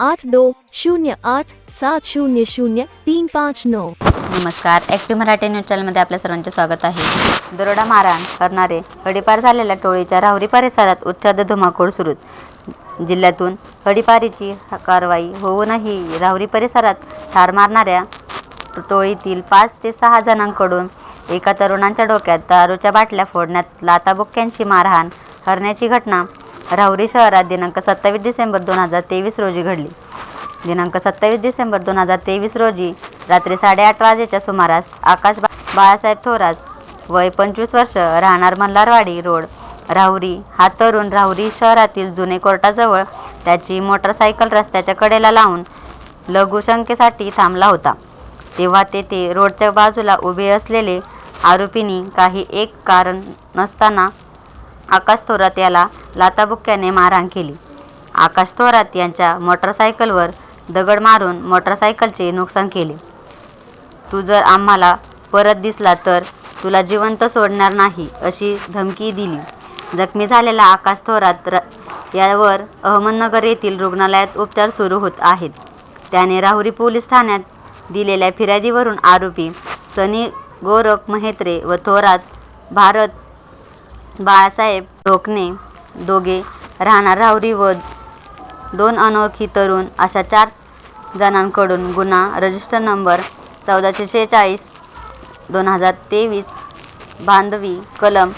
आठ दो शून्य आठ सात शून्य शून्य तीन पाच नऊ. नमस्कार. ॲक्टिव्ह मराठी न्यूज चॅनलमध्ये आपल्या सर्वांचे स्वागत आहे. दरोडा मारहाण करणारे हडीपार झालेल्या टोळीच्या राहुरी परिसरात उच्चाद धुमाकूळ सुरू. जिल्ह्यातून हडीपारीची कारवाई होऊनही राहुरी परिसरात ठार मारणाऱ्या टोळीतील पाच ते सहा जणांकडून एका तरुणांच्या डोक्यात दारूच्या बाटल्या फोडण्यात लाताबुक्क्यांची मारहाण करण्याची घटना राहुरी शहरात दिनांक सत्तावीस डिसेंबर दोन हजार तेवीस रोजी घडली. दिनांक सत्तावीस डिसेंबर दोन हजार तेवीस रोजी रात्री साडेआठ वाजेच्या सुमारास आकाश बा बाळासाहेब थोरात वय पंचवीस वर्ष राहणार मल्हारवाडी रोड राहुरी हा तरुण राहुरी शहरातील जुने कोर्टाजवळ त्याची मोटरसायकल रस्त्याच्या कडेला लावून लघुशंकेसाठी थांबला होता. तेव्हा तेथे रोडच्या बाजूला उभे असलेले आरोपींनी काही एक कारण नसताना आकाश थोरात याला लाताबुक्क्याने मारहाण केली. आकाश थोरात यांच्या मोटरसायकलवर दगड मारून मोटरसायकलचे नुकसान केले. तू जर आम्हाला परत दिसला तर तुला जिवंत सोडणार नाही अशी धमकी दिली. जखमी झालेला आकाश थोरात र यावर अहमदनगर येथील रुग्णालयात उपचार सुरू होत आहेत. त्याने राहुरी पोलीस ठाण्यात दिलेल्या फिर्यादीवरून आरोपी सनी गोरख महेत्रे व थोरात भारत बाळासाहेब ढोकणे दोघे राहणार राहुरी व दोन अनोळखी तरुण अशा चार जणांकडून गुन्हा. रजिस्टर नंबर चौदाशे शेहेचाळीस दोन हजार तेवीस. बांधवी कलम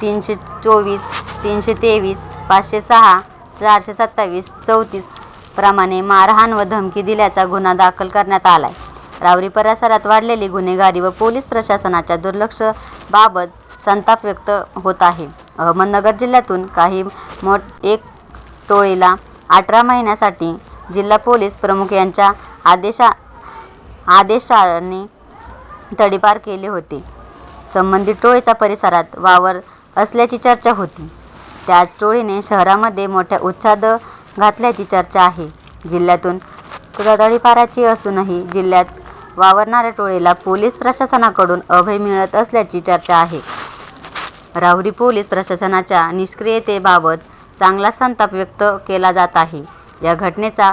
तीनशे चोवीस तीनशे तेवीस पाचशे सहा चारशे सत्तावीस चौतीस प्रमाणे मारहाण व धमकी दिल्याचा गुन्हा दाखल करण्यात आला आहे रावरी परिसरात वाढलेली गुन्हेगारी व पोलीस प्रशासनाच्या दुर्लक्ष बाबत संताप व्यक्त होत आहे. अहमदनगर जिल्ह्यातून काही मठ एक टोळीला अठरा महिन्यासाठी जिल्हा पोलीस प्रमुख यांच्या आदेशा आदेशाने तडीपार केले होते. संबंधित टोळीचा परिसरात वावर असल्याची चर्चा होती. त्याच टोळीने शहरामध्ये मोठ्या उच्छाद घातल्याची चर्चा आहे. जिल्ह्यातून तडीपाराची असूनही जिल्ह्यात वावरणाऱ्या टोळीला पोलीस प्रशासनाकडून अभय मिळत असल्याची चर्चा आहे. राहुरी पोलीस प्रशासनाच्या निष्क्रियतेबाबत चांगला संताप व्यक्त केला जात आहे. या घटनेचा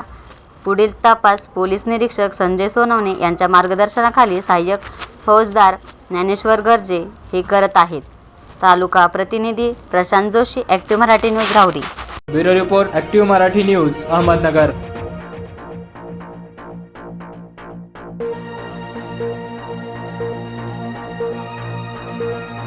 पुढील तपास पोलीस निरीक्षक संजय सोनवणे यांच्या मार्गदर्शनाखाली सहाय्यक फौजदार ज्ञानेश्वर गर्जे हे करत आहेत. तालुका प्रतिनिधी Prashant Joshi active Marathi news Rahuri. Bureau report active Marathi news Ahmednagar